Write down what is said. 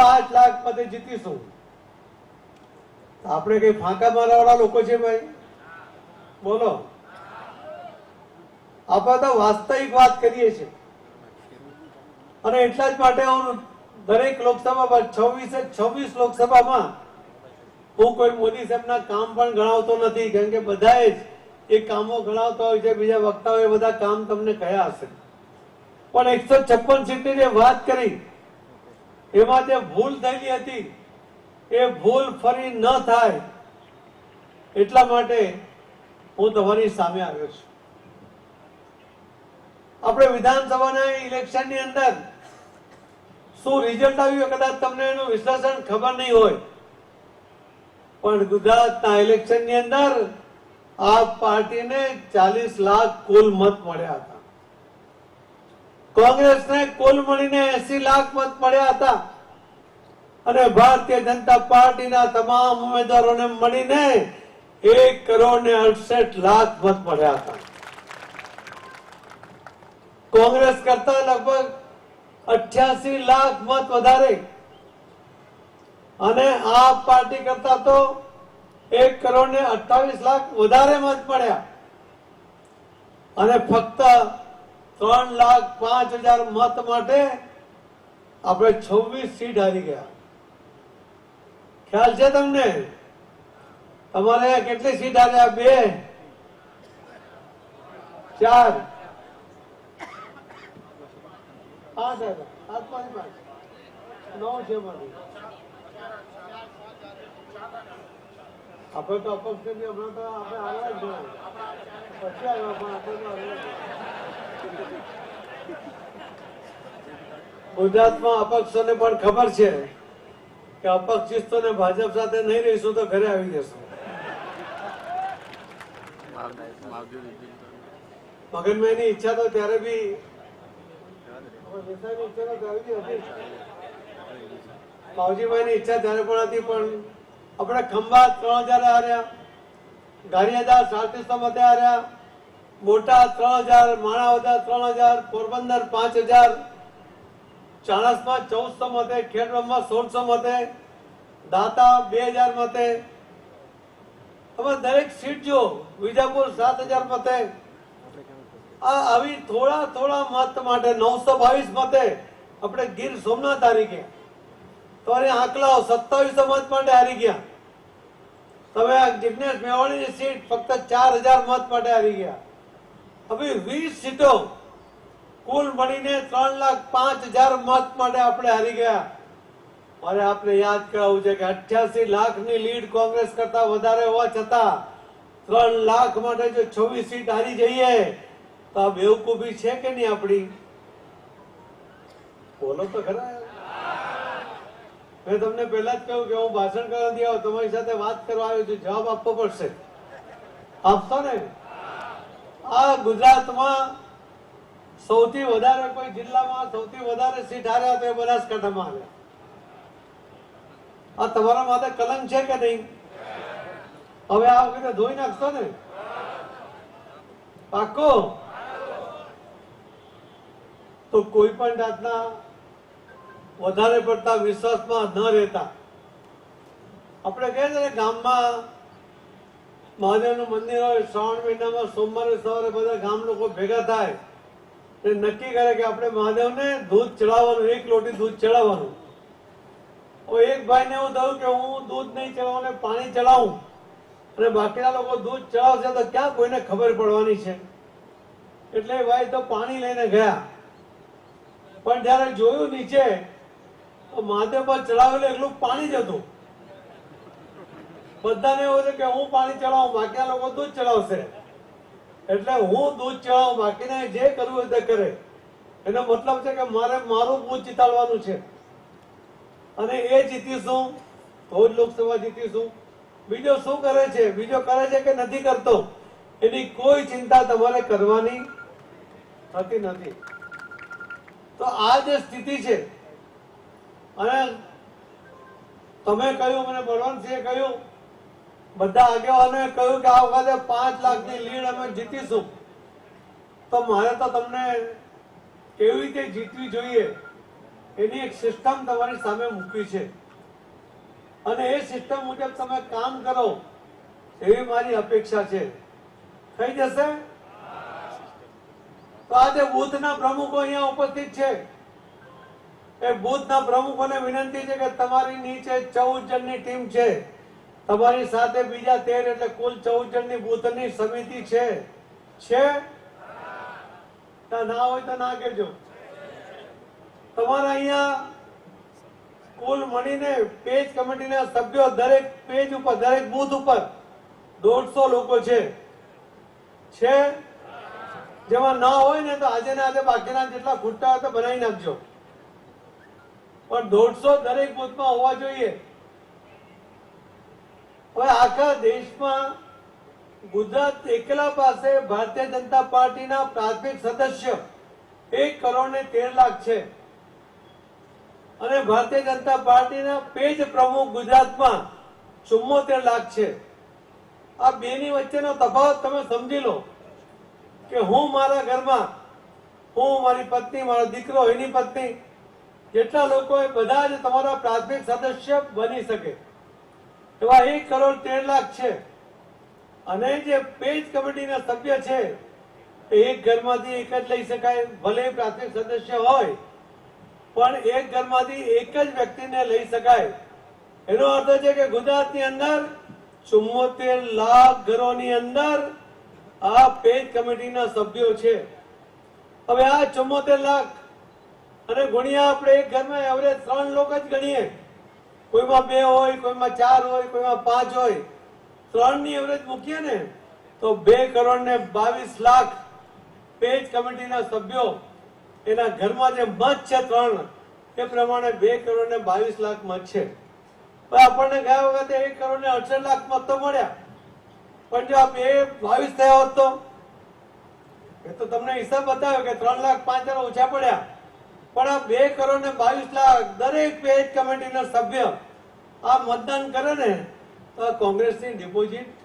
પાંચ લાખ પદે જીતીશું. આપણે કઈ ફાંકા મારવાવાળા લોકો છે ભાઈ? બોલો. આપણે તો વાસ્તવિક વાત કરીએ છીએ. અને એટલા જ માટે હું દરેક લોકસભામાં, છવ્વીસે છવ્વીસ લોકસભામાં હું કોઈ મોદી સાહેબના કામ પણ ગણાવતો નથી, કારણ કે બધાએ જ એ કામો ગણાવતા હોય છે, બીજા વક્તાઓએ બધા કામ તમને કયા હશે? પણ એકસો છપ્પન સીટની જે વાત કરી એમાં જે ભૂલ થયેલી હતી, એ ભૂલ ફરી ન થાય એટલા માટે હું તમારી સામે આવ્યો છું. આપણે વિધાનસભાના ઇલેક્શનની અંદર શું રિઝલ્ટ આવ્યું કદાચ તમને એનું વિશ્લેષણ ખબર નહીં હોય. પણ ગુજરાતના ઇલેક્શનની અંદર આ પાર્ટીને ચાલીસ લાખ કુલ મત મળ્યા હતા. કોંગ્રેસને કુલ મળીને એસી લાખ મત મળ્યા હતા. અને ભારતીય જનતા પાર્ટીના તમામ ઉમેદવારોને મળીને એક કરોડ ને અડસઠ લાખ મત મળ્યા હતા. કોંગ્રેસ કરતા લગભગ અઠ્યાસી લાખ મત વધારે. અને આ પાર્ટી કરતા તો એક કરોડ ને અઠ્ઠાવીસ લાખ વધારે મત મળ્યા. અને ફક્ત ત્રણ લાખ પાંચ હજાર મત માટે આપણે છવ્વીસ સીટ હારી ગયા. ખ્યાલ છે તમને? તમારે કેટલી સીટ હાર્યા બે? ચાર. પાંચ હતા પાંચ પાંચ નવ છે આપણે તો અપક્ષ તો આપણે આવ્યા જ નહીં. પછી આવ્યા પણ આપણે. ગુજરાતમાં અપક્ષોને પણ ખબર છે કે અપક્ષિસ્તોને ભાજપ સાથે નહીં રહીશું તો ઘરે આવી જશું. મગનભાઈની ઈચ્છા તો ત્યારે બી માવજીભાઈની ઈચ્છા ત્યારે પણ હતી, પણ આપણે ખંભાત ત્રણ હજાર હાર્યા ગારિયાદાર સાડત્રીસો મતે હાર્યા મોટા ત્રણ હજાર માણાવદર ત્રણ હજાર, પોરબંદર પાંચ હજાર, ચાણસમાં ચૌદસો મતે ખેડબ્રહ્મા સોળસો મતે, દાતા બે હજાર મતે. તમે દરેક સીટ જો વિજાપુર સાત હજાર મતે. આ આવી થોડા થોડા મત માટે નવસો બાવીસ મતે આપણે ગીર સોમનાથ હારી ગયા. તમારી આંકલાઓ સત્તાવીસો મત માટે હારી ગયા. તમે આ જિગ્નેશ મેવાણીની સીટ ફક્ત ચાર હજાર મત માટે હારી ગયા. હવે વીસ સીટો. કુલ મળીને ત્રણ લાખ પાંચ હજાર મત માટે આપણે હારી ગયા. મારે આપણે યાદ કરાવવું છે કે અઠ્યાસી લાખની લીડ કોંગ્રેસ કરતા વધારે હોવા છતાં ત્રણ લાખ માટે જો છવ્વીસ સીટ હારી જઈએ, તો આ બેવકૂફી છે કે નહીં આપણી? બોલો તો ખરા. મેં તમને પહેલા જ કહ્યું કે હું ભાષણ કરવા આવો તમારી સાથે વાત કરવા આવ્યો છું. જવાબ આપવો પડશે. આપશો ને? આ ગુજરાતમાં સૌથી વધારે કોઈ જિલ્લામાં સૌથી વધારે સીટ હાર્યા તો એ બનાસકાંઠામાં આવ્યા આ તમારા માથે કલંક છે કે નહીં? હવે આ વખતે ધોઈ નાખશો ને? પાકો તો કોઈ પણ જાતના વધારે પડતા વિશ્વાસમાં ન રહેતા. આપણે કહે છે ગામમાં મહાદેવનું મંદિર હોય, શ્રાવણ મહિનામાં સોમવારે સવારે બધા ગામ લોકો ભેગા થાય. એ નક્કી કરે કે આપણે મહાદેવને દૂધ ચડાવવાનું, એક લોટી દૂધ ચડાવવાનું. હવે એક ભાઈને એવું થયું કે હું દૂધ નહીં ચડાવું પાણી ચડાવું. અને બાકીના લોકો દૂધ ચડાવશે તો ક્યાં કોઈને ખબર પડવાની છે? એટલે ભાઈ તો પાણી લઈને ગયા. પણ જયારે જોયું નીચે, તો મહાદેવ પર ચડાવેલું એટલું પાણી જ હતું. બધાને એવું છે કે હું પાણી ચડાવું, બાકી લોકો દૂધ ચડાવશે. એટલે હું દૂધ ચડાવું, બાકીને જે કરવું હોય તે કરે. એનો મતલબ છે કે મારે મારું બૂથ જીતાડવાનું છે. અને એ જીતીશું, તો જ લોકસભા જીતીશું. બીજો શું કરે છે? બીજો કરે છે કે નથી કરતો? એની કોઈ ચિંતા તમારે કરવાની થતી નથી. તો આ જે સ્થિતિ છે, અને તમે કહ્યું, મને બળવંતસિંહે કહ્યું બધા આગેવાનોએ કહ્યું કે આ વખતે પાંચ લાખની લીડ અમે જીતીશું. તો મારે તો તમને કેવી રીતે જીતવી જોઈએ એની એક સિસ્ટમ તમારી સામે મૂકી છે. અને એ સિસ્ટમ મુજબ તમે કામ કરો એવી મારી અપેક્ષા છે. થઈ જશે? તો આજે બુથના પ્રમુખો અહીંયા ઉપસ્થિત છે. એ બુથના પ્રમુખોને વિનંતી છે કે તમારી નીચે ચૌદ જણની ટીમ છે. તમારી સાથે બીજા તેર એટલે કુલ ચૌદ જણની બુથની સમિતિ છે. છે? ના હોય તો ના કહેજો. તમારા અહીંયા કુલ મળીને પેજ કમિટીના સભ્યો દરેક પેજ ઉપર, દરેક બુથ ઉપર દોઢસો લોકો છે. છે? જેમાં ના હોય ને તો આજે ને આજે બાકીના જેટલા ખૂટતા હોય તો બનાવી નાખજો. પણ દોઢસો દરેક બુથમાં હોવા જોઈએ. હવે આખા દેશમાં ગુજરાત એકલા પાસે ભારતીય જનતા પાર્ટીના પ્રાથમિક સદસ્ય એક કરોડ ને તેર લાખ છે. અને ભારતીય જનતા પાર્ટીના પેજ પ્રમુખ ગુજરાતમાં ચુમ્મોતેર લાખ છે. આ બેની વચ્ચેનો તફાવત તમે સમજી લો કે હું મારા ઘરમાં, હું મારી પત્ની, મારો દીકરો, એની પત્ની, જેટલા લોકો એ બધા જ તમારા પ્રાથમિક સદસ્ય બની શકે. એવા એક કરોડ તેર લાખ છે. અને જે પેજ કમિટીના સભ્ય છે એક ઘરમાંથી એક જ લઈ શકાય, ભલે પ્રાથમિક સદસ્ય હોય, પણ એક ઘરમાંથી એક જ વ્યક્તિને લઈ શકાય. એનો અર્થ છે કે ગુજરાતની અંદર ચુમ્મોતેર લાખ ઘરોની અંદર આ પેજ કમિટીના સભ્યો છે. હવે આ ચુમ્મોતેર લાખ, અને ગુણ્યા આપણે એક ઘરમાં એવરેજ ત્રણ લોકો જ ગણીએ કોઈમાં બે હોય, કોઈમાં ચાર હોય, કોઈમાં પાંચ હોય ત્રણની એવરેજ મૂકીએ ને, તો બે કરોડ ને બાવીસ લાખ પેજ કમિટીના સભ્યો એના ઘરમાં જે મત છે ત્રણ, એ પ્રમાણે બે કરોડ ને બાવીસ લાખ મત છે. આપણને ગયા વખતે એક કરોડ ને અડસઠ લાખ મત તો મળ્યા. પણ જો આ બે બાવીસ થયા હોત તો? એ તો તમને હિસાબ બતાવ્યો કે ત્રણ લાખ પાંચ હજાર ઓછા પડ્યા. પણ આ બે કરોડ ને બાવીસ લાખ દરેક પેજ કમિટીના સભ્ય આ મતદાન કરે ને, તો કોંગ્રેસની ડિપોઝિટ